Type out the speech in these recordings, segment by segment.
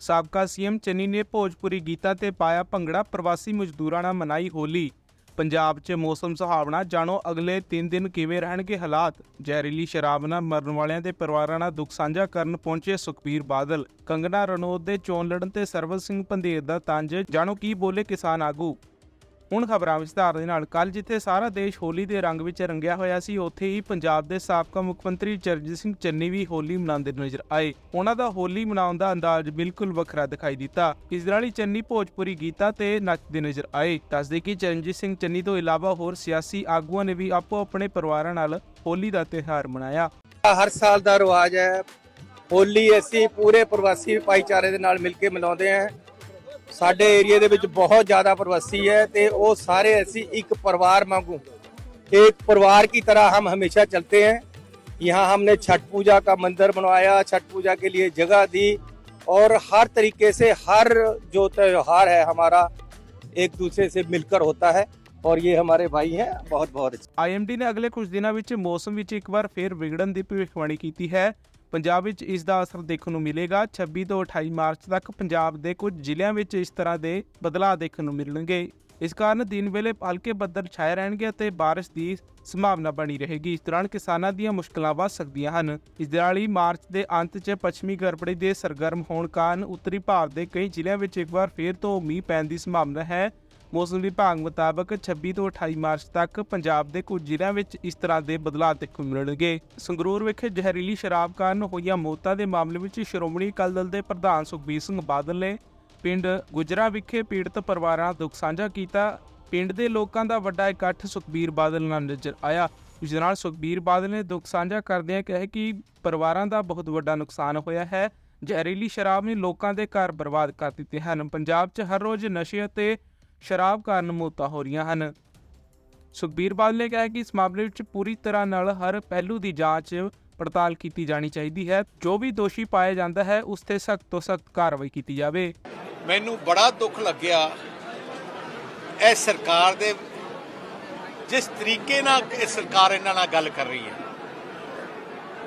ਸਾਬਕਾ ਸੀਐਮ ਚੰਨੀ ਨੇ ਭੋਜਪੁਰੀ ਗੀਤਾ ਤੇ ਪਾਇਆ ਭੰਗੜਾ ਪ੍ਰਵਾਸੀ ਮਜ਼ਦੂਰਾਂ ਨਾਲ ਮਨਾਈ ਹੋਲੀ। ਪੰਜਾਬ 'ਚ ਮੌਸਮ ਸੁਹਾਵਣਾ, ਜਾਣੋ ਅਗਲੇ 3 ਦਿਨ ਕਿਵੇਂ ਰਹਿਣਗੇ ਹਾਲਾਤ? ਜ਼ਹਿਰੀਲੀ ਸ਼ਰਾਬ ਨਾਲ ਮਰਨ ਵਾਲਿਆਂ ਦੇ ਪਰਿਵਾਰਾਂ ਨਾਲ ਦੁੱਖ ਸਾਂਝਾ ਕਰਨ ਪਹੁੰਚੇ ਸੁਖਬੀਰ ਬਾਦਲ। ਕੰਗਣਾ ਰਣੌਤ ਦੇ ਚੋਣ ਲੜਨ ਤੇ ਸਰਵਨ ਸਿੰਘ ਪੰਧੇਰ ਦਾ ਤੰਜ। ਜਾਣੋ ਕੀ ਬੋਲੇ ਕਿਸਾਨ ਆਗੂ? ਹੁਣ ਖਬਰਾਂ ਵਿਸਤਾਰ ਦੇ ਨਾਲ। ਕੱਲ ਜਿੱਥੇ ਸਾਰਾ ਦੇਸ਼ ਹੋਲੀ ਦੇ ਰੰਗ ਵਿੱਚ ਰੰਗਿਆ ਹੋਇਆ ਸੀ, ਉੱਥੇ ਹੀ ਪੰਜਾਬ ਦੇ ਸਾਬਕਾ ਮੁੱਖ ਮੰਤਰੀ ਚਰਨਜੀਤ ਸਿੰਘ ਚੰਨੀ ਵੀ ਹੋਲੀ ਮਨਾਉਂਦੇ ਨਜ਼ਰ ਆਏ। ਉਹਨਾਂ ਦਾ ਹੋਲੀ ਮਨਾਉਣ ਦਾ ਅੰਦਾਜ਼ ਬਿਲਕੁਲ ਵੱਖਰਾ ਦਿਖਾਈ ਦਿੱਤਾ। ਇਸ ਨਾਲ ਹੀ ਚੰਨੀ ਭੋਜਪੁਰੀ ਗੀਤਾਂ ਤੇ ਨੱਚਦੇ ਨਜ਼ਰ ਆਏ। ਦੱਸਦੇ ਕਿ ਚਰਨਜੀਤ ਸਿੰਘ ਚੰਨੀ ਤੋਂ ਇਲਾਵਾ ਹੋਰ ਸਿਆਸੀ ਆਗੂਆਂ ਨੇ ਵੀ ਆਪੋ ਆਪਣੇ ਪਰਿਵਾਰਾਂ ਨਾਲ ਹੋਲੀ ਦਾ ਤਿਉਹਾਰ ਮਨਾਇਆ। ਹਰ ਸਾਲ ਦਾ ਰਿਵਾਜ ਹੈ। ਹੋਲੀ ਅਸੀਂ ਪੂਰੇ ਪ੍ਰਵਾਸੀ ਭਾਈਚਾਰੇ ਦੇ ਨਾਲ ਮਿਲ ਕੇ ਮਨਾਉਂਦੇ ਹਾਂ। ਸਾਡੇ ਏਰੀਆ ਦੇ ਵਿੱਚ ਬਹੁਤ ਜ਼ਿਆਦਾ ਪ੍ਰਵਾਸੀ ਹੈ ਤੇ ਉਹ ਸਾਰੇ ਅਸੀਂ ਇੱਕ परिवार वांगू एक परिवार की तरह हम हमेशा चलते हैं यहाँ हमने छठ पूजा का मंदिर बनवाया छठ पूजा के लिए जगह दी और हर तरीके से हर जो त्योहार है हमारा एक दूसरे से मिलकर होता है और ये हमारे भाई हैं बहुत बहुत अच्छे ਆਈਐਮਡੀ ਨੇ ਅਗਲੇ ਕੁਝ ਦਿਨਾਂ ਵਿੱਚ ਮੌਸਮ ਵਿੱਚ ਇੱਕ ਵਾਰ ਫੇਰ ਵਿਗੜਨ ਦੀ ਭਵਿੱਖਬਾਣੀ ਕੀਤੀ ਹੈ ਪੰਜਾਬ ਵਿੱਚ ਇਸ ਦਾ ਅਸਰ ਦੇਖਣ ਨੂੰ ਮਿਲੇਗਾ। 26 ਤੋਂ 28 ਮਾਰਚ ਤੱਕ ਪੰਜਾਬ ਦੇ ਕੁਝ ਜ਼ਿਲ੍ਹਿਆਂ ਵਿੱਚ ਇਸ ਤਰ੍ਹਾਂ ਦੇ ਬਦਲਾਅ ਦੇਖਣ ਨੂੰ ਮਿਲਣਗੇ। ਇਸ ਕਾਰਨ ਦਿਨ ਵੇਲੇ ਹਲਕੇ ਬੱਦਲ ਛਾਏ ਰਹਿਣਗੇ ਅਤੇ ਬਾਰਿਸ਼ ਦੀ ਸੰਭਾਵਨਾ ਬਣੀ ਰਹੇਗੀ। ਇਸ ਦੌਰਾਨ ਕਿਸਾਨਾਂ ਦੀਆਂ ਮੁਸ਼ਕਲਾਂ ਵੱਧ ਸਕਦੀਆਂ ਹਨ। ਇਸ ਦੇ ਨਾਲ ਹੀ ਮਾਰਚ ਦੇ ਅੰਤ 'ਚ ਪੱਛਮੀ ਗੜਬੜੀ ਦੇ ਸਰਗਰਮ ਹੋਣ ਕਾਰਨ ਉੱਤਰੀ ਭਾਰਤ ਦੇ ਕਈ ਜ਼ਿਲ੍ਹਿਆਂ ਵਿੱਚ ਇੱਕ ਵਾਰ ਫੇਰ ਤੋਂ ਮੀਂਹ ਪੈਣ ਦੀ ਸੰਭਾਵਨਾ ਹੈ। ਮੌਸਮ ਵਿਭਾਗ ਮੁਤਾਬਕ 26 ਤੋਂ 28 ਮਾਰਚ ਤੱਕ ਪੰਜਾਬ ਦੇ ਕੁਝ ਜ਼ਿਲ੍ਹਿਆਂ ਵਿੱਚ ਇਸ ਤਰ੍ਹਾਂ ਦੇ ਬਦਲਾਅ ਦੇਖਣ ਨੂੰ ਮਿਲਣਗੇ। ਸੰਗਰੂਰ ਵਿਖੇ ਜ਼ਹਿਰੀਲੀ ਸ਼ਰਾਬ ਕਾਰਨ ਹੋਈਆਂ ਮੌਤਾਂ ਦੇ ਮਾਮਲੇ ਵਿੱਚ ਸ਼੍ਰੋਮਣੀ ਅਕਾਲੀ ਦਲ ਦੇ ਪ੍ਰਧਾਨ ਸੁਖਬੀਰ ਸਿੰਘ ਬਾਦਲ ਨੇ ਪਿੰਡ ਗੁਜਰਾ ਵਿਖੇ ਪੀੜਤ ਪਰਿਵਾਰਾਂ ਦੁੱਖ ਸਾਂਝਾ ਕੀਤਾ। ਪਿੰਡ ਦੇ ਲੋਕਾਂ ਦਾ ਵੱਡਾ ਇਕੱਠ ਸੁਖਬੀਰ ਬਾਦਲ ਨਾਲ ਨਜ਼ਰ ਆਇਆ। ਇਸ ਨਾਲ ਸੁਖਬੀਰ ਬਾਦਲ ਨੇ ਦੁੱਖ ਸਾਂਝਾ ਕਰਦਿਆਂ ਕਿਹਾ ਕਿ ਪਰਿਵਾਰਾਂ ਦਾ ਬਹੁਤ ਵੱਡਾ ਨੁਕਸਾਨ ਹੋਇਆ ਹੈ। ਜ਼ਹਿਰੀਲੀ ਸ਼ਰਾਬ ਨੇ ਲੋਕਾਂ ਦੇ ਘਰ ਬਰਬਾਦ ਕਰ ਦਿੱਤੇ ਹਨ। ਪੰਜਾਬ 'ਚ ਹਰ ਰੋਜ਼ ਨਸ਼ੇ ਅਤੇ ਸ਼ਰਾਬ ਕਾਰਨ ਮੌਤਾਂ ਹੋ ਰਹੀਆਂ ਹਨ। ਸੁਖਬੀਰ ਬਾਦਲ ਨੇ ਕਿਹਾ ਕਿ ਇਸ ਮਾਮਲੇ ਵਿੱਚ ਪੂਰੀ ਤਰ੍ਹਾਂ ਨਾਲ ਹਰ ਪਹਿਲੂ ਦੀ ਜਾਂਚ ਪੜਤਾਲ ਕੀਤੀ ਜਾਣੀ ਚਾਹੀਦੀ ਹੈ। ਜੋ ਵੀ ਦੋਸ਼ੀ ਪਾਇਆ ਜਾਂਦਾ ਹੈ, ਉਸ ਤੇ ਸਖਤ ਤੋਂ ਸਖਤ ਕਾਰਵਾਈ ਕੀਤੀ ਜਾਵੇ। ਮੈਨੂੰ ਬੜਾ ਦੁੱਖ ਲੱਗਿਆ ਇਹ ਸਰਕਾਰ ਦੇ ਜਿਸ ਤਰੀਕੇ ਨਾਲ ਇਹ ਸਰਕਾਰ ਇਹਨਾਂ ਨਾਲ ਗੱਲ ਕਰ ਰਹੀ ਹੈ।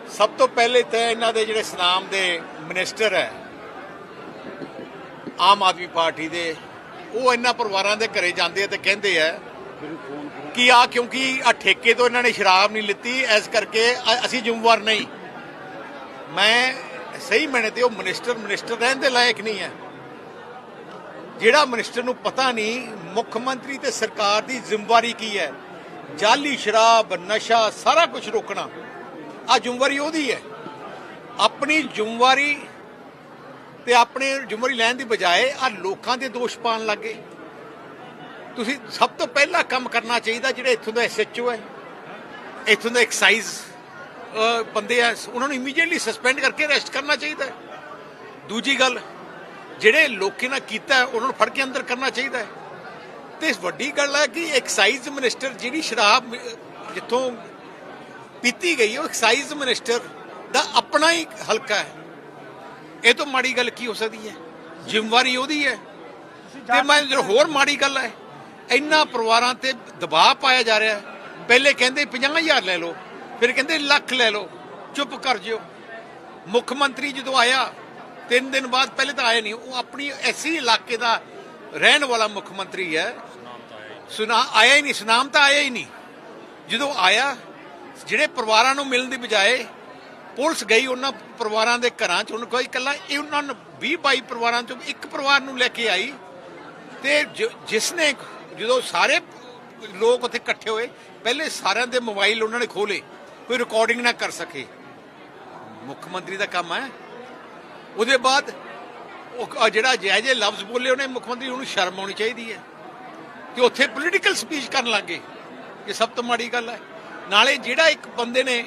ਸਭ ਤੋਂ ਪਹਿਲੇ ਤਾਂ ਇਹਨਾਂ ਦੇ ਜਿਹੜੇ ਸਨਾਮ ਦੇ ਮਿਨਿਸਟਰ ਹੈ, ਆਮ ਆਦਮੀ ਪਾਰਟੀ ਦੇ ਉਹ ਇਹਨਾਂ ਪਰਿਵਾਰਾਂ ਦੇ ਘਰੇ ਜਾਂਦੇ ਆ ਤੇ ਕਹਿੰਦੇ ਆ ਕਿ ਆ ਕਿਉਂਕਿ ਆ ਠੇਕੇ ਤੋਂ ਇਹਨਾਂ ਨੇ ਸ਼ਰਾਬ ਨਹੀਂ ਲਿੱਤੀ ਇਸ ਕਰਕੇ ਅਸੀਂ ਜ਼ਿੰਮੇਵਾਰ ਨਹੀਂ। ਮੈਂ ਸਹੀ ਮੈਨੇ ਤੇ ਉਹ ਮਿਨਿਸਟਰ ਮਿਨਿਸਟਰ ਰਹਿਣ ਦੇ ਲਾਇਕ ਨਹੀਂ ਹੈ। ਜਿਹੜਾ ਮਿਨਿਸਟਰ ਨੂੰ ਪਤਾ ਨਹੀਂ ਮੁੱਖ ਮੰਤਰੀ ਤੇ ਸਰਕਾਰ ਦੀ ਜ਼ਿੰਮੇਵਾਰੀ ਕੀ ਹੈ? ਜਾਲੀ ਸ਼ਰਾਬ ਨਸ਼ਾ ਸਾਰਾ ਕੁਝ ਰੋਕਣਾ। ਆ ਜ਼ਿੰਮੇਵਾਰੀ ਉਹਦੀ ਹੈ। ਆਪਣੀ ਜ਼ਿੰਮੇਵਾਰੀ ਤੇ ਆਪਣੇ ਜ਼ਿੰਮੇਵਾਰੀ ਲੈਣ ਦੀ ਬਜਾਏ ਆ ਲੋਕਾਂ ਦੇ ਦੋਸ਼ ਪਾਣ ਲੱਗੇ। ਤੁਸੀਂ ਸਭ ਤੋਂ ਪਹਿਲਾਂ ਕੰਮ ਕਰਨਾ ਚਾਹੀਦਾ ਜਿਹੜੇ ਇੱਥੋਂ ਦਾ ਐਸਐਚਓ ਹੈ। ਇੱਥੋਂ ਦਾ ਐਕਸਾਈਜ਼ ਬੰਦੇ ਆ, ਉਹਨਾਂ ਨੂੰ ਇਮੀਡੀਏਟਲੀ ਸਸਪੈਂਡ ਕਰਕੇ ਅਰੈਸਟ ਕਰਨਾ ਚਾਹੀਦਾ ਦੂਜੀ ਗੱਲ, ਜਿਹੜੇ ਲੋਕਾਂ ਨੇ ਕੀਤਾ ਉਹਨਾਂ ਨੂੰ ਫੜ ਕੇ ਅੰਦਰ ਕਰਨਾ ਚਾਹੀਦਾ ਹੈ। ਤੇ ਵੱਡੀ ਗੱਲ ਹੈ ਕਿ ਐਕਸਾਈਜ਼ ਮਿਨਿਸਟਰ ਜਿਹੜੀ ਸ਼ਰਾਬ, ਜਿੱਥੋਂ ਪੀਤੀ ਗਈ ਉਹ ਐਕਸਾਈਜ਼ ਮਿਨਿਸਟਰ ਦਾ ਆਪਣਾ ਹੀ ਹਲਕਾ ਹੈ। ਇਹ ਤੋਂ ਮਾੜੀ ਗੱਲ ਕੀ ਹੋ ਸਕਦੀ ਹੈ? ਜ਼ਿੰਮੇਵਾਰੀ ਉਹਦੀ ਹੈ। ਤੇ ਮੈਂ ਹੋਰ ਮਾੜੀ ਗੱਲ ਹੈ। ਇੰਨਾ ਪਰਿਵਾਰਾਂ ਤੇ ਦਬਾਅ ਪਾਇਆ ਜਾ ਰਿਹਾ। ਪਹਿਲੇ ਕਹਿੰਦੇ 50000 ਲੈ ਲਓ ਫਿਰ ਕਹਿੰਦੇ ਲੱਖ ਲੈ ਲਓ। ਚੁੱਪ ਕਰ ਜਿਓ। ਮੁੱਖ ਮੰਤਰੀ ਜਦੋਂ ਆਇਆ ਤਿੰਨ ਦਿਨ ਬਾਅਦ ਪਹਿਲੇ ਤਾਂ ਆਇਆ ਨਹੀਂ। ਉਹ ਆਪਣੀ ਐਸੀ ਇਲਾਕੇ ਦਾ ਰਹਿਣ ਵਾਲਾ ਮੁੱਖ ਮੰਤਰੀ ਹੈ। ਸੁਨਾ ਆਇਆ ਹੀ ਨਹੀਂ ਸੁਨਾਮ ਤਾਂ ਆਇਆ ਹੀ ਨਹੀਂ। ਜਦੋਂ ਆਇਆ ਜਿਹੜੇ ਪਰਿਵਾਰਾਂ ਨੂੰ ਮਿਲਣ ਦੀ ਬਜਾਏ ਪੁਲਿਸ ਗਈ ਉਹਨਾਂ ਪਰਿਵਾਰਾਂ ਦੇ ਘਰਾਂ 'ਚ, ਉਹਨਾਂ ਕੋਈ ਇਕੱਲਾ, ਇਹ ਉਹਨਾਂ ਨੂੰ 20 22 ਪਰਿਵਾਰਾਂ 'ਚੋਂ ਇੱਕ ਪਰਿਵਾਰ ਨੂੰ ਲੈ ਕੇ ਆਈ। ਤੇ ਜ- ਜਿਸ ਨੇ ਜਦੋਂ ਸਾਰੇ ਲੋਕ ਉੱਥੇ ਇਕੱਠੇ ਹੋਏ, ਪਹਿਲੇ ਸਾਰਿਆਂ ਦੇ ਮੋਬਾਈਲ ਉਹਨਾਂ ਨੇ ਖੋਲੇ ਕੋਈ ਰਿਕਾਰਡਿੰਗ ਨਾ ਕਰ ਸਕੇ। ਮੁੱਖ ਮੰਤਰੀ ਦਾ ਕੰਮ ਹੈ। ਉਹਦੇ ਬਾਅਦ ਉਹ ਜਿਹੜਾ ਜਿਹੇ ਜਿਹੇ ਲਫ਼ਜ਼ ਬੋਲੇ ਉਹਨੇ, ਮੁੱਖ ਮੰਤਰੀ ਉਹਨੂੰ ਸ਼ਰਮ ਆਉਣੀ ਚਾਹੀਦੀ ਹੈ। ਕਿ ਉੱਥੇ ਪੋਲੀਟੀਕਲ ਸਪੀਚ ਕਰਨ ਲੱਗੇ ਇਹ ਸਭ ਤੋਂ ਮਾੜੀ ਗੱਲ ਹੈ। ਨਾਲੇ ਜਿਹੜਾ ਇੱਕ ਬੰਦੇ ਨੇ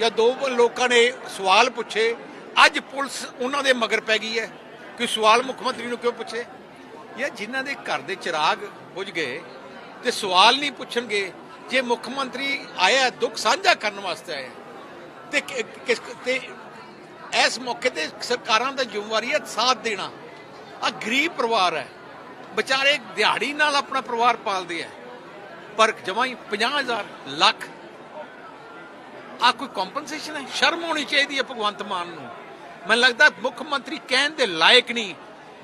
ਜਾਂ ਦੋ ਲੋਕਾਂ ਨੇ ਸਵਾਲ ਪੁੱਛੇ, ਅੱਜ ਪੁਲਿਸ ਉਹਨਾਂ ਦੇ ਮਗਰ ਪੈ ਗਈ ਹੈ। ਕਿ ਸਵਾਲ ਮੁੱਖ ਮੰਤਰੀ ਨੂੰ ਕਿਉਂ ਪੁੱਛੇ? ਜਾਂ ਜਿਨ੍ਹਾਂ ਦੇ ਘਰ ਦੇ ਚਿਰਾਗ ਬੁਝ ਗਏ ਤੇ ਸਵਾਲ ਨਹੀਂ ਪੁੱਛਣਗੇ, ਜੇ ਮੁੱਖ ਮੰਤਰੀ ਆਇਆ ਦੁੱਖ ਸਾਂਝਾ ਕਰਨ ਵਾਸਤੇ ਆਇਆ ਤੇ ਕਿਸ, ਤੇ ਇਸ ਮੌਕੇ ਤੇ ਸਰਕਾਰਾਂ ਦਾ ਜ਼ਿੰਮੇਵਾਰੀ ਹੈ ਸਾਥ ਦੇਣਾ। ਆ ਗਰੀਬ ਪਰਿਵਾਰ ਹੈ। ਵਿਚਾਰੇ ਦਿਹਾੜੀ ਨਾਲ ਆਪਣਾ ਪਰਿਵਾਰ ਪਾਲਦੇ ਆ ਪਰ ਜਮਾਂ ਹੀ 50000 ਲੱਖ ਆ ਕੋਈ ਕੰਪਨਸੇਸ਼ਨ ਹੈ? ਸ਼ਰਮ ਹੋਣੀ ਚਾਹੀਦੀ ਹੈ ਭਗਵੰਤ ਮਾਨ ਨੂੰ। ਮੈਨੂੰ ਲੱਗਦਾ ਮੁੱਖ ਮੰਤਰੀ ਕਹਿਣ ਦੇ ਲਾਇਕ ਨਹੀਂ।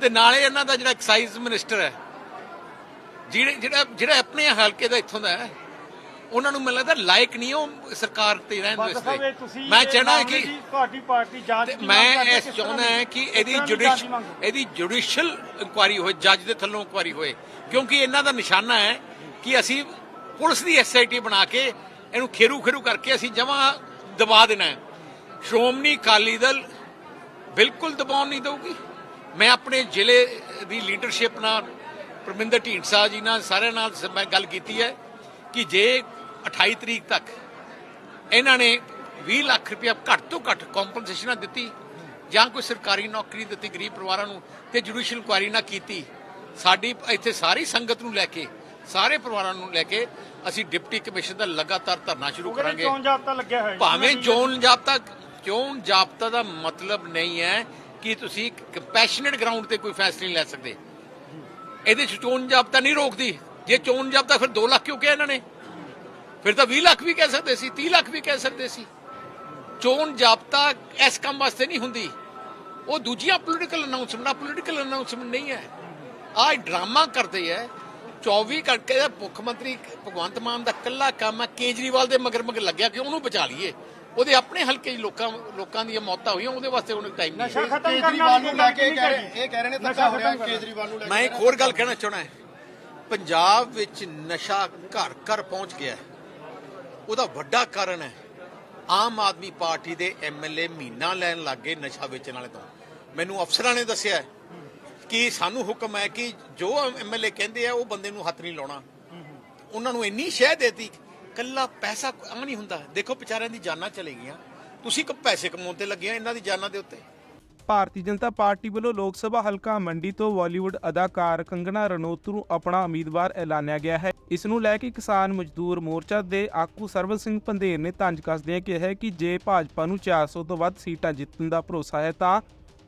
ਤੇ ਨਾਲੇ ਇਹਨਾਂ ਦਾ ਜਿਹੜਾ ਐਕਸਾਈਜ਼ ਮਿਨਿਸਟਰ ਹੈ ਜਿਹੜੇ ਜਿਹੜਾ ਜਿਹੜਾ ਆਪਣੇ ਹਲਕੇ ਦਾ ਇੱਥੋਂ ਦਾ ਹੈ ਉਹਨਾਂ ਨੂੰ ਮੈਨੂੰ ਲੱਗਦਾ ਲਾਇਕ ਨਹੀਂ ਉਹ ਸਰਕਾਰ ਤੇ ਰਹਿਣ ਇਹ ਵਾਸਤੇ ਮੈਂ ਚਾਹਣਾ ਕਿ ਦੀ ਤੁਹਾਡੀ ਪਾਰਟੀ ਜਾਂਚ ਦੀ ਮੈਂ ਇਸ ਚਾਹੁੰਦਾ ਹਾਂ ਦੀ- ਕਿ ਇਹਦੀ ਦੀ ਜੁਡੀਸ਼ ਦੀ? ਇਹਦੀ ਜੁਡੀਸ਼ੀਅਲ ਇਨਕੁਆਰੀ ਹੋਏ ਜੱਜ ਦੇ ਥੱਲੋਂ ਇਨਕੁਆਰੀ ਹੋਏ। ਕਿਉਂਕਿ ਇਹਨਾਂ ਦਾ ਨਿਸ਼ਾਨਾ ਹੈ ਕਿ ਅਸੀਂ ਪੁਲਿਸ ਦੀ ਐਸਆਈਟੀ ਬਣਾ ਕੇ ਇਹਨੂੰ ਖੇਰੂ ਖੇਰੂ ਕਰਕੇ ਅਸੀਂ ਜਮਾ ਦਬਾ ਦੇਣਾ ਹੈ। ਸ਼੍ਰੋਮਣੀ ਅਕਾਲੀ ਦਲ ਬਿਲਕੁਲ ਦਬਾਉਣ ਨਹੀਂ ਦਊਗੀ। ਮੈਂ ਆਪਣੇ ਜ਼ਿਲ੍ਹੇ ਦੀ ਲੀਡਰਸ਼ਿਪ ਨਾਲ, ਪਰਮਿੰਦਰ ਢੀਂਡਸਾ ਜੀ ਨਾਲ, ਸਾਰਿਆਂ ਨਾਲ ਮੈਂ ਗੱਲ ਕੀਤੀ ਹੈ ਕਿ ਜੇ 28 ਤਰੀਕ ਤੱਕ ਇਹਨਾਂ ਨੇ 20 ਲੱਖ ਰੁਪਇਆ ਘੱਟ ਤੋਂ ਘੱਟ ਕੰਪਨਸੇਸ਼ਨ ਦਿੱਤੀ ਜਾਂ ਕੋਈ ਸਰਕਾਰੀ ਨੌਕਰੀ ਦਿੱਤੀ, ਗਰੀਬ ਪਰਿਵਾਰਾਂ ਨੂੰ ਤੇ ਜੁਡੀਸ਼ੀਅਲ ਇਨਕੁਆਇਰੀ ਨਾ ਕੀਤੀ, ਸਾਡੀ, ਇੱਥੇ ਸਾਰੀ ਸੰਗਤ ਨੂੰ ਲੈ ਕੇ ਸਾਰੇ ਪਰਿਵਾਰਾਂ ਨੂੰ ਲੈ ਕੇ ਅਸੀਂ ਡਿਪਟੀ ਕਮਿਸ਼ਨ ਦਾ ਲਗਾਤਾਰ ਧਰਨਾ ਸ਼ੁਰੂ ਕਰਾਂਗੇ। ਚੋਣ ਜਾਬਤਾ ਲੱਗਿਆ ਹੋਇਆ। ਭਾਵੇਂ ਚੋਣ ਜਾਬਤਾ ਚੋਣ ਜਾਬਤਾ ਦਾ ਮਤਲਬ ਨਹੀਂ ਹੈ ਕਿ ਤੁਸੀਂ ਕੰਪੈਸ਼ਨੇਟ ਗਰਾਊਂਡ ਤੇ ਕੋਈ ਫੈਸਲੇ ਨਹੀਂ ਲੈ ਸਕਦੇ। ਇਹਦੇ ਚ ਚੋਣ ਜਾਬਤਾ ਨਹੀਂ ਰੋਕਦੀ। ਜੇ ਚੋਣ ਜਾਬਤਾ ਫਿਰ 2 ਲੱਖ ਕਿਉਂ ਕਿਹਾ ਇਹਨਾਂ ਨੇ? ਫਿਰ ਤਾਂ 20 ਲੱਖ ਵੀ ਕਹਿ ਸਕਦੇ ਸੀ 30 ਲੱਖ ਵੀ ਕਹਿ ਸਕਦੇ ਸੀ। ਚੋਣ ਜਾਬਤਾ ਇਸ ਕੰਮ ਵਾਸਤੇ ਨਹੀਂ ਹੁੰਦੀ। ਉਹ ਦੂਜੀਆਂ ਪੋਲੀਟੀਕਲ ਅਨਾਉਂਸਮੈਂਟਾਂ ਪੋਲੀਟੀਕਲ ਅਨਾਉਂਸਮੈਂਟ ਨਹੀਂ ਹੈ। ਆਹ ਡਰਾਮਾ ਕਰਦੇ ਹੈ 24 ਘੰਟੇ ਦਾ ਮੁੱਖ ਮੰਤਰੀ ਭਗਵੰਤ ਮਾਨ ਦਾ ਕੱਲਾ ਕੰਮ ਹੈ ਕੇਜਰੀਵਾਲ ਦੇ ਮਗਰ ਮਗਰ ਲੱਗਿਆ ਕਿ ਉਹਨੂੰ ਬਚਾ ਲਈਏ। ਉਹਦੇ ਆਪਣੇ ਹਲਕੇ ਲੋਕਾਂ ਲੋਕਾਂ ਦੀਆਂ ਮੌਤਾਂ ਹੋਈਆਂ ਉਹਦੇ ਵਾਸਤੇ ਉਹਨੂੰ ਟਾਈਮ ਨਹੀਂ ਨਸ਼ਾ ਖਤਮ ਕਰਨ ਕੇਜਰੀਵਾਲ ਵਾਲੀ ਨੂੰ ਲੈ ਕੇ ਇਹ ਕਹਿ ਰਹੇ ਨੇ ਨਸ਼ਾ ਧੱਕਾ ਹੋ ਰਿਹਾ ਖਤਮ ਕਰਨਾ। ਕੇਜਰੀਵਾਲ ਨੂੰ ਲੈ ਕੇ। ਮੈਂ ਇੱਕ ਹੋਰ ਗੱਲ ਕਹਿਣਾ ਚਾਹਣਾ ਹੈ। ਪੰਜਾਬ ਵਿੱਚ ਨਸ਼ਾ ਘਰ ਘਰ ਪਹੁੰਚ ਗਿਆ ਹੈ। ਉਹਦਾ ਵੱਡਾ ਕਾਰਨ ਹੈ ਆਮ ਆਦਮੀ ਪਾਰਟੀ ਦੇ ਐਮਐਲਏ ਮਹੀਨਾ ਲੈਣ ਲੱਗੇ ਨਸ਼ਾ ਵੇਚਣ ਵਾਲੇ ਤੋਂ। ਮੈਨੂੰ ਅਫਸਰਾਂ ਨੇ ਦੱਸਿਆ ਹੈ ਕਿ ਸਾਨੂੰ ਹੁਕਮ ਹੈ ਕਿ ਜੋ ਐਮਐਲਏ ਕਹਿੰਦੇ ਆ, ਉਹ ਬੰਦੇ ਨੂੰ ਹੱਥ ਨਹੀਂ ਲਾਉਣਾ। ਉਹਨਾਂ ਨੂੰ ਇੰਨੀ ਸ਼ਹਿ ਦੇਤੀ ਕੱਲਾ ਪੈਸਾ ਆ ਨਹੀਂ ਹੁੰਦਾ। ਦੇਖੋ, ਵਿਚਾਰਿਆਂ ਦੀ ਜਾਨਾਂ ਚਲੇ ਗਈਆਂ। ਤੁਸੀਂ ਕ ਪੈਸੇ ਕਮਾਉਣ ਤੇ ਲੱਗੇ ਆ ਇਹਨਾਂ ਦੀ ਜਾਨਾਂ ਦੇ ਉੱਤੇ। ਭਾਰਤੀ ਜਨਤਾ ਪਾਰਟੀ ਵੱਲੋਂ ਲੋਕ ਸਭਾ ਹਲਕਾ ਮੰਡੀ ਤੋਂ ਬਾਲੀਵੁੱਡ ਅਦਾਕਾਰ ਕੰਗਣਾ ਰਣੌਤ ਨੂੰ ਆਪਣਾ ਉਮੀਦਵਾਰ ਐਲਾਨਿਆ ਗਿਆ ਹੈ। ਇਸ ਨੂੰ ਲੈ ਕੇ ਕਿਸਾਨ ਮਜ਼ਦੂਰ ਮੋਰਚਾ ਦੇ ਆਗੂ ਸਰਵਨ ਸਿੰਘ ਪੰਧੇਰ ਨੇ ਤੰਜ ਕੱਸਦਿਆਂ ਕਿਹਾ ਕਿ ਜੇ ਭਾਜਪਾ ਨੂੰ 400 ਤੋਂ ਵੱਧ ਸੀਟਾਂ ਜਿੱਤਣ ਦਾ ਭਰੋਸਾ ਹੈ ਤਾਂ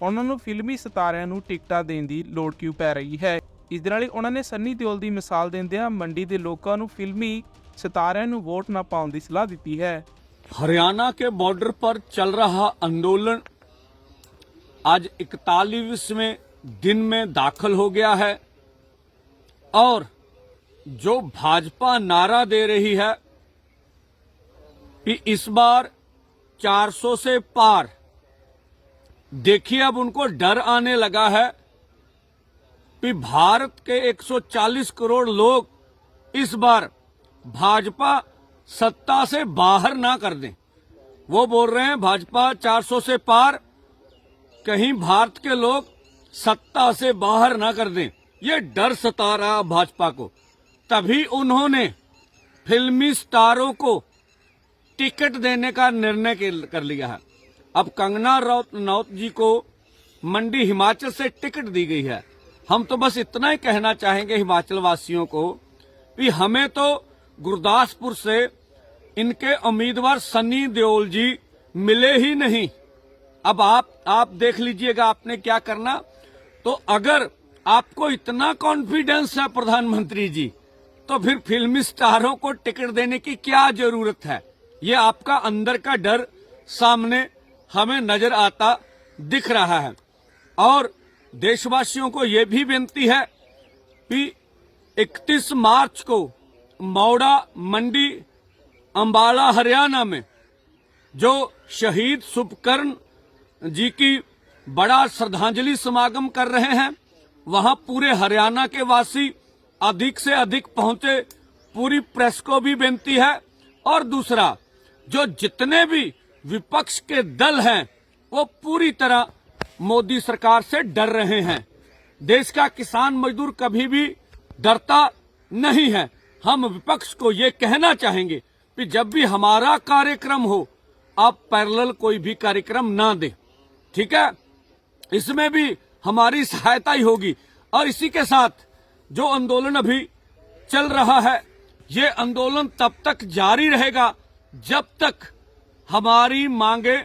ਉਹਨਾਂ ਨੂੰ ਫਿਲਮੀ ਸਿਤਾਰਿਆਂ ਨੂੰ ਟਿਕਟਾਂ ਦੇਣ ਦੀ ਲੋੜ ਕਿਉਂ ਪੈ ਰਹੀ ਹੈ ਇਸ ਦੇ ਨਾਲ ਹੀ ਉਹਨਾਂ ਨੇ ਸੰਨੀ ਦਿਓਲ ਦੀ ਮਿਸਾਲ ਦਿੰਦਿਆਂ ਮੰਡੀ ਦੇ ਲੋਕਾਂ ਨੂੰ ਫਿਲਮੀ ਸਿਤਾਰਿਆਂ ਨੂੰ ਵੋਟ ਨਾ ਪਾਉਣ ਦੀ ਸਲਾਹ ਦਿੱਤੀ ਹੈ हरियाणा के बॉर्डर पर चल रहा आंदोलन आज इकतालीसवें दिन में दाखिल हो गया है और जो भाजपा नारा दे रही है कि इस बार 400 से पार देखिए अब उनको डर आने लगा है कि भारत के 140 करोड़ लोग इस बार भाजपा सत्ता से बाहर ना कर दें। वो बोल रहे हैं, भाजपा 400 से पार, कहीं भारत के लोग सत्ता से बाहर ना कर दें। ये डर सता रहा भाजपा को। तभी उन्होंने फिल्मी स्टारों को टिकट देने का निर्णय कर लिया है। अब कंगना राउत नौत जी को मंडी हिमाचल से टिकट दी गई है। हम तो बस इतना ही कहना चाहेंगे हिमाचल वासियों को कि हमें तो गुरदासपुर से इनके उम्मीदवार सनी देओल जी मिले ही नहीं। अब आप आप देख लीजिएगा आपने क्या करना। तो अगर आपको इतना कॉन्फिडेंस है प्रधानमंत्री जी तो फिर फिल्मी स्टारों को टिकट देने की क्या ज़रूरत है? ये आपका अंदर का डर सामने हमें नज़र आता दिख रहा है। और देशवासियों को ये भी विनती है कि 31 मार्च को मौड़ा मंडी, अंबाला, हरियाणा में जो शहीद सुपकर्ण जी की बड़ा श्रद्धांजलि समागम कर रहे हैं, वहाँ पूरे हरियाणा के वासी अधिक से अधिक पहुँचे, पूरी प्रेस को भी बेनती है। और दूसरा, जो जितने भी विपक्ष के दल हैं, वो पूरी तरह मोदी सरकार से डर रहे हैं। देश का किसान मजदूर कभी भी डरता नहीं है। हम विपक्ष को ये कहना चाहेंगे कि जब भी हमारा कार्यक्रम हो, आप पैरेलल कोई भी कार्यक्रम ना दें। ठीक है? इसमें भी हमारी सहायता ही होगी। और इसी के साथ जो आंदोलन अभी चल रहा है, ये आंदोलन तब तक जारी रहेगा जब तक हमारी मांगे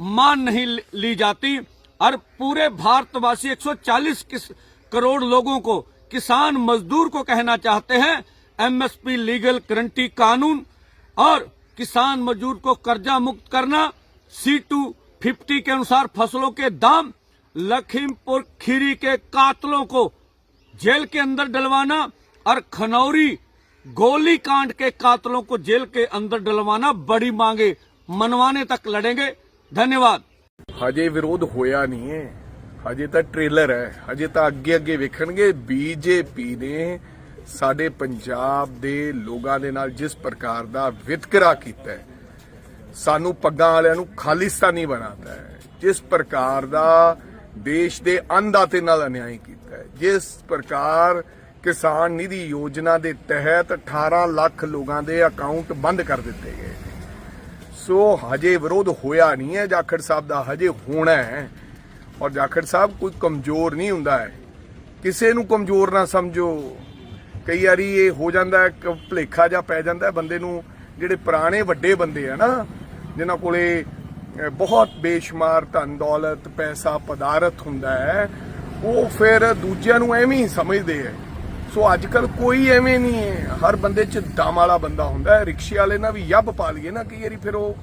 मान नहीं ली जाती और पूरे भारतवासी 140 किस करोड़ लोगों को, किसान मजदूर को कहना चाहते हैं एमएसपी लीगल गारंटी कानून और किसान मजदूर को कर्जा मुक्त करना सी टू फिफ्टी के अनुसार फ़सलों के दाम, लखीमपुर खीरी के कातलों को जेल के अंदर डलवाना और खनौरी गोली कांड के कातलों को जेल के अंदर डलवाना बड़ी मांगे। मनवाने तक लड़ेंगे धन्यवाद ਹਜੇ ਵਿਰੋਧ ਹੋਇਆ ਨਹੀਂ ਹੈ ਹਜੇ ਤਾਂ ਟ੍ਰੇਲਰ ਹੈ ਹਜੇ ਤਾਂ ਅੱਗੇ ਅੱਗੇ ਵੇਖਣਗੇ ਬੀਜੇਪੀ ਨੇ ਸਾਡੇ ਪੰਜਾਬ ਦੇ ਲੋਕਾਂ ਦੇ ਨਾਲ ਜਿਸ ਪ੍ਰਕਾਰ ਦਾ ਵਿਤਕਰਾ ਕੀਤਾ ਹੈ ਸਾਨੂੰ ਪੱਗਾਂ ਵਾਲਿਆਂ ਨੂੰ ਖਾਲਿਸਤਾਨੀ ਬਣਾਤਾ ਹੈ ਜਿਸ ਪ੍ਰਕਾਰ ਦਾ ਦੇਸ਼ ਦੇ ਅੰਨਦਾਤੇ ਨਾਲ ਅਨਿਆਏ ਕੀਤਾ ਹੈ ਜਿਸ ਪ੍ਰਕਾਰ ਕਿਸਾਨ ਨਿਧੀ ਯੋਜਨਾ ਦੇ ਤਹਿਤ 18 ਲੱਖ ਲੋਕਾਂ ਦੇ ਅਕਾਊਂਟ ਬੰਦ ਕਰ ਦਿੱਤੇ ਗਏ ਸੋ ਹਜੇ ਵਿਰੋਧ ਹੋਇਆ ਨਹੀਂ ਹੈ, ਜਾਖੜ ਸਾਹਿਬ ਦਾ ਹਜੇ ਹੋਣਾ ਹੈ। ਔਰ ਜਾਖੜ ਸਾਹਿਬ ਕੋਈ ਕਮਜ਼ੋਰ ਨਹੀਂ ਹੁੰਦਾ ਹੈ। ਕਿਸੇ ਨੂੰ ਕਮਜ਼ੋਰ ਨਾ ਸਮਝੋ। ਕਈ ਵਾਰੀ ਇਹ ਹੋ ਜਾਂਦਾ ਹੈ ਕਿ ਭੁਲੇਖਾ ਜਾਂ ਪੈ ਜਾਂਦਾ ਹੈ, ਬੰਦੇ ਨੂੰ ਜਿਹੜੇ ਪੁਰਾਣੇ ਵੱਡੇ ਬੰਦੇ ਆ ਨਾ, ਜਿਨ੍ਹਾਂ ਕੋਲੇ ਬਹੁਤ ਬੇਸ਼ੁਮਾਰ ਧਨ ਦੌਲਤ, ਪੈਸਾ, ਪਦਾਰਥ ਹੁੰਦਾ ਹੈ, ਉਹ ਫਿਰ ਦੂਜਿਆਂ ਨੂੰ ਐਵੇਂ ਹੀ ਸਮਝਦੇ ਹੈ। ਸੋ ਅੱਜ ਕੱਲ ਕੋਈ ਐਵੇਂ ਨਹੀਂ ਹੈ। ਹਰ ਬੰਦੇ 'ਚ ਦਮ ਵਾਲਾ ਬੰਦਾ ਹੁੰਦਾ ਹੈ। ਰਿਕਸ਼ੇ ਵਾਲੇ ਨਾਲ ਵੀ ਯੱਬ ਪਾ ਲਈਏ ਨਾ, ਕਈ ਵਾਰੀ ਫਿਰ ਉਹ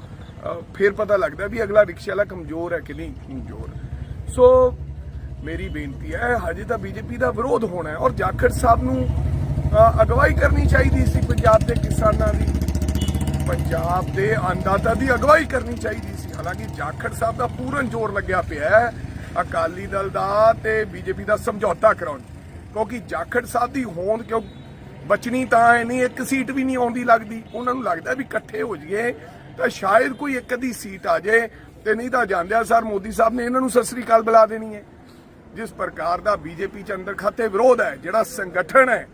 ਫਿਰ ਪਤਾ ਲੱਗਦਾ ਵੀ ਅਗਲਾ ਰਿਕਸ਼ੇ ਵਾਲਾ ਕਮਜ਼ੋਰ ਹੈ ਕਿ ਨਹੀਂ? ਕਮਜ਼ੋਰ। ਸੋ ਮੇਰੀ ਬੇਨਤੀ ਹੈ, ਹਜੇ ਤਾਂ ਬੀਜੇਪੀ ਦਾ ਵਿਰੋਧ ਹੋਣਾ ਹੈ ਔਰ ਜਾਖੜ ਸਾਹਿਬ ਨੂੰ ਅਗਵਾਈ ਕਰਨੀ ਚਾਹੀਦੀ ਸੀ ਪੰਜਾਬ ਦੇ ਕਿਸਾਨਾਂ ਦੀ। ਪੰਜਾਬ ਦੇ ਅੰਦਾਤਾ ਦੀ ਅਗਵਾਈ ਕਰਨੀ ਚਾਹੀਦੀ ਸੀ। ਹਾਲਾਂਕਿ ਜਾਖੜ ਸਾਹਿਬ ਦਾ ਪੂਰਨ ਜ਼ੋਰ ਲੱਗਿਆ ਪਿਆ ਹੈ। ਅਕਾਲੀ ਦਲ ਦਾ ਤੇ ਬੀਜੇਪੀ ਦਾ ਸਮਝੌਤਾ ਕਰਾਉਣ ਕਿਉਂਕਿ ਜਾਖੜ ਸਾਹਿਬ ਦੀ ਹੋਂਦ ਕਿਉਂ ਬਚਣੀ ਤਾਂ ਹੈ ਨਹੀਂ, ਇੱਕ ਸੀਟ ਵੀ ਨਹੀਂ ਆਉਂਦੀ ਲੱਗਦੀ। ਉਹਨਾਂ ਨੂੰ ਲੱਗਦਾ ਵੀ ਇਕੱਠੇ ਹੋ ਜਾਈਏ ਤਾਂ ਸ਼ਾਇਦ ਕੋਈ ਇੱਕ ਅੱਧੀ ਸੀਟ ਆ ਜਾਏ ਤੇ ਨਹੀਂ ਤਾਂ ਜਾਂਦਿਆਂ ਸਰ ਮੋਦੀ ਸਾਹਿਬ ਨੇ ਇਹਨਾਂ ਨੂੰ ਸਤਿ ਸ੍ਰੀ ਅਕਾਲ ਬੁਲਾ ਦੇਣੀ ਹੈ। ਜਿਸ ਪ੍ਰਕਾਰ ਦਾ ਬੀਜੇਪੀ ਚ ਅੰਦਰ ਖਾਤੇ ਵਿਰੋਧ ਹੈ, ਜਿਹੜਾ ਸੰਗਠਨ ਹੈ,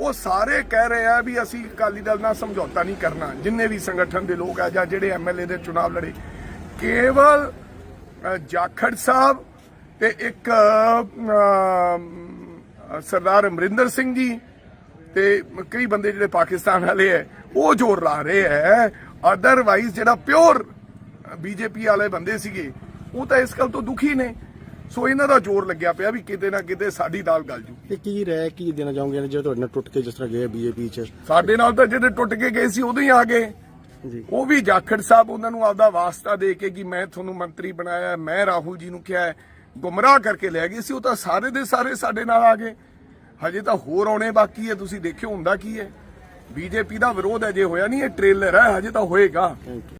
ਉਹ ਸਾਰੇ ਕਹਿ ਰਹੇ ਆ ਵੀ ਅਸੀਂ ਅਕਾਲੀ ਦਲ ਨਾਲ ਸਮਝੌਤਾ ਨਹੀਂ ਕਰਨਾ। ਜਿੰਨੇ ਵੀ ਸੰਗਠਨ ਦੇ ਲੋਕ ਆ ਜਾਂ ਜਿਹੜੇ ਐਮਐਲਏ ਦੇ ਚੁਣਾਵ ਲੜੇ, ਕੇਵਲ ਜਾਖੜ ਸਾਹਿਬ ਤੇ ਇੱਕ ਸਰਦਾਰ ਅਮਰਿੰਦਰ ਸਿੰਘ ਜੀ ਤੇ ਕਈ ਬੰਦੇ ਜਿਹੜੇ ਪਾਕਿਸਤਾਨ ਵਾਲੇ ਐ ਉਹ ਜ਼ੋਰ ਲਾ ਰਹੇ ਐ। ਅਦਰਵਾਈਜ਼ ਜਿਹੜਾ ਪਿਓਰ ਬੀਜੇਪੀ ਵਾਲੇ ਬੰਦੇ ਸੀਗੇ ਉਹ ਤਾਂ ਇਸ ਗੱਲ ਤੋਂ ਦੁਖੀ ਨੇ। ਸੋ ਇਹਨਾਂ ਦਾ ਜ਼ੋਰ ਲੱਗਿਆ ਪਿਆ ਵੀ ਕਿਤੇ ਨਾ ਕਿਤੇ ਸਾਡੀ ਦਾਲ ਗਲ ਜੂ ਤੇ ਕੀ ਰਹਿ ਕੀ ਦੇਣਾ ਚਾਹੋਗੇ ਜੇ ਤੁਹਾਡੇ ਨਾਲ ਟੁੱਟ ਕੇ ਜਿਸ ਤਰ੍ਹਾਂ ਗਏ ਬੀਜੇਪੀ ਚ? ਸਾਡੇ ਨਾਲ ਤਾਂ ਜਿਹੜੇ ਟੁੱਟ ਕੇ ਗਏ ਸੀ ਉਦੋਂ ਹੀ ਆ ਗਏ। ਉਹ ਵੀ ਜਾਖੜ ਸਾਹਿਬ ਉਹਨਾਂ ਨੂੰ ਆਪਦਾ ਵਾਸਤਾ ਦੇ ਕੇ ਕਿ ਮੈਂ ਤੁਹਾਨੂੰ ਮੰਤਰੀ ਬਣਾਇਆ ਮੈਂ ਰਾਹੁਲ ਜੀ ਨੂੰ ਕਿਹਾ ਗੁੰਮਰਾਹ ਕਰਕੇ ਲੈ ਗਏ ਸੀ, ਉਹ ਤਾਂ ਸਾਰੇ ਦੇ ਸਾਰੇ ਸਾਡੇ ਨਾਲ ਆ ਗਏ। ਹਜੇ ਤਾਂ ਹੋਰ ਆਉਣੇ ਬਾਕੀ ਹੈ, ਤੁਸੀਂ ਦੇਖਿਓ ਹੁੰਦਾ ਕੀ ਹੈ। ਬੀਜੇਪੀ ਦਾ ਵਿਰੋਧ ਅਜੇ ਹੋਇਆ ਨਹੀਂ, ਇਹ ਟ੍ਰੇਲਰ ਹੈ, ਹਜੇ ਤਾਂ ਹੋਏਗਾ।